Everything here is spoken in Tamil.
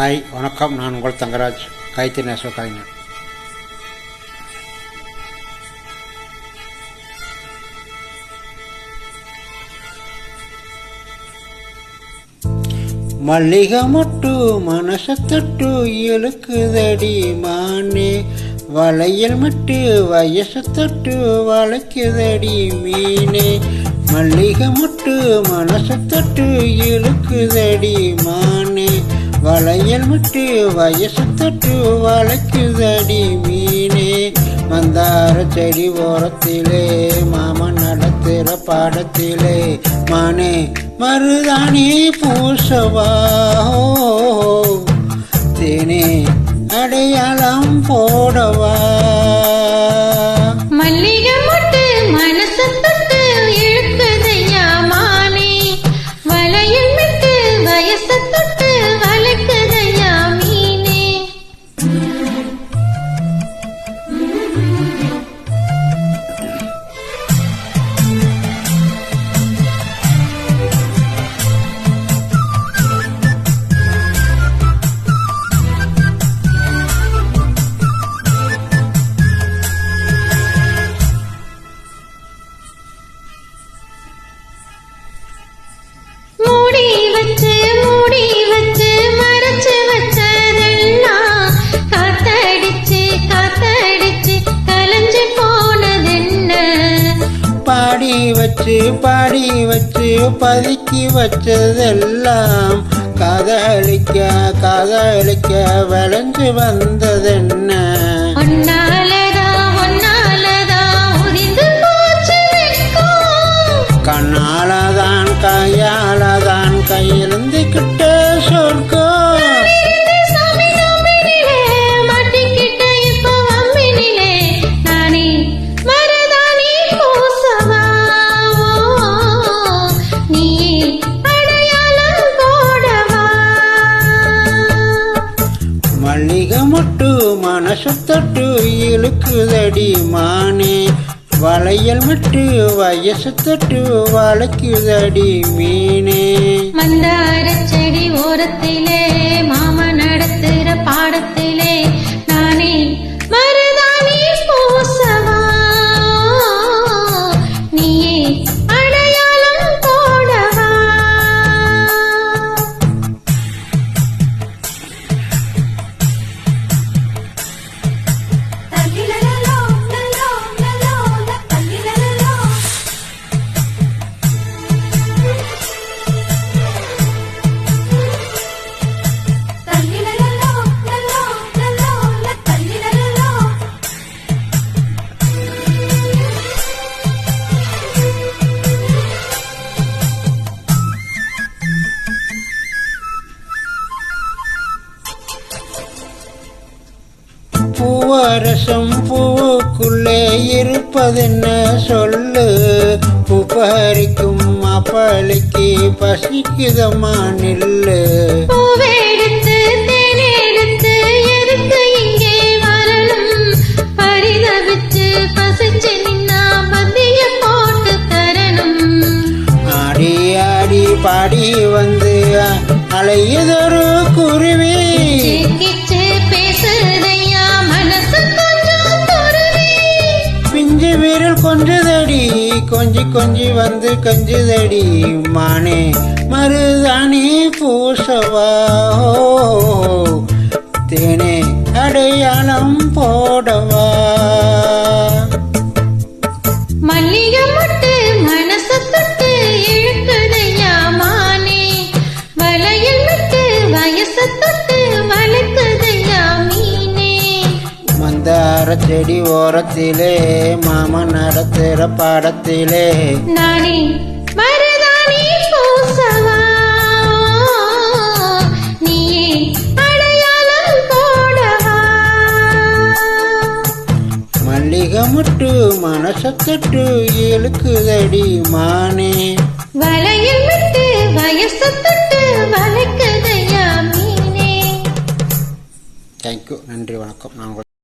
ஹாய் வணக்கம். நான் உங்கள் தங்கராஜ். கைத்தி நேசோ கலைஞர். மல்லிகை மட்டு மனச தொட்டு இழுக்குதடி மானே. வளையல் மட்டு வயச தொட்டு வளைக்குதடி மீனே. மல்லிகை மட்டு மனச தொட்டு இழுக்குதடி மானே. வளையல் மட்டு வயசு தொட்டு வளைக்குதடி மீனே மந்தார செடி ஓரத்திலே மாமன் நடத்துகிற பாடத்திலே. மானே மருதானி பூசவா தேனே அடையாளம் போடவா. பாடி வச்சு பாடி வச்சு பதுக்கி வச்சதெல்லாம் காதலிக்க காதலிக்க விளைஞ்சு வந்ததென்ன? கண்ணாலதான் கையாலதான் கையிலிருந்து மனசு தொட்டு இழுக்குதடி மானே. வளையல் மட்டு வயசு தொட்டு வளைக்குதடி மீனே. மந்தார செடி ஓரத்திலே மாம நடத்துகிற பாட பூவரசம் பூவுக்குள்ளே இருப்பதென்ன சொல்லு? புபரிக்கும் அப்பளிக்கு பசிக்குதமா நில்லு. கொஞ்சி கொஞ்சி வந்து கஞ்சுதடி மானே மருதாணி பூசவா தேனே அடையாளம் போடவா. மந்தார செடி ஓரத்திலே மாமன் நடத்துகிற பாடத்திலே. நானே மருதாணி பூசவா. நீயே அடையாளம் போடவா. மல்லிகை முட்டு மனசத்தட்டு இழுக்குதடி மானே. வளையல் விட்டு வயச தொட்டு வளைக்குதையா மீனே. தேங்க்யூ நன்றி வணக்கம். நான்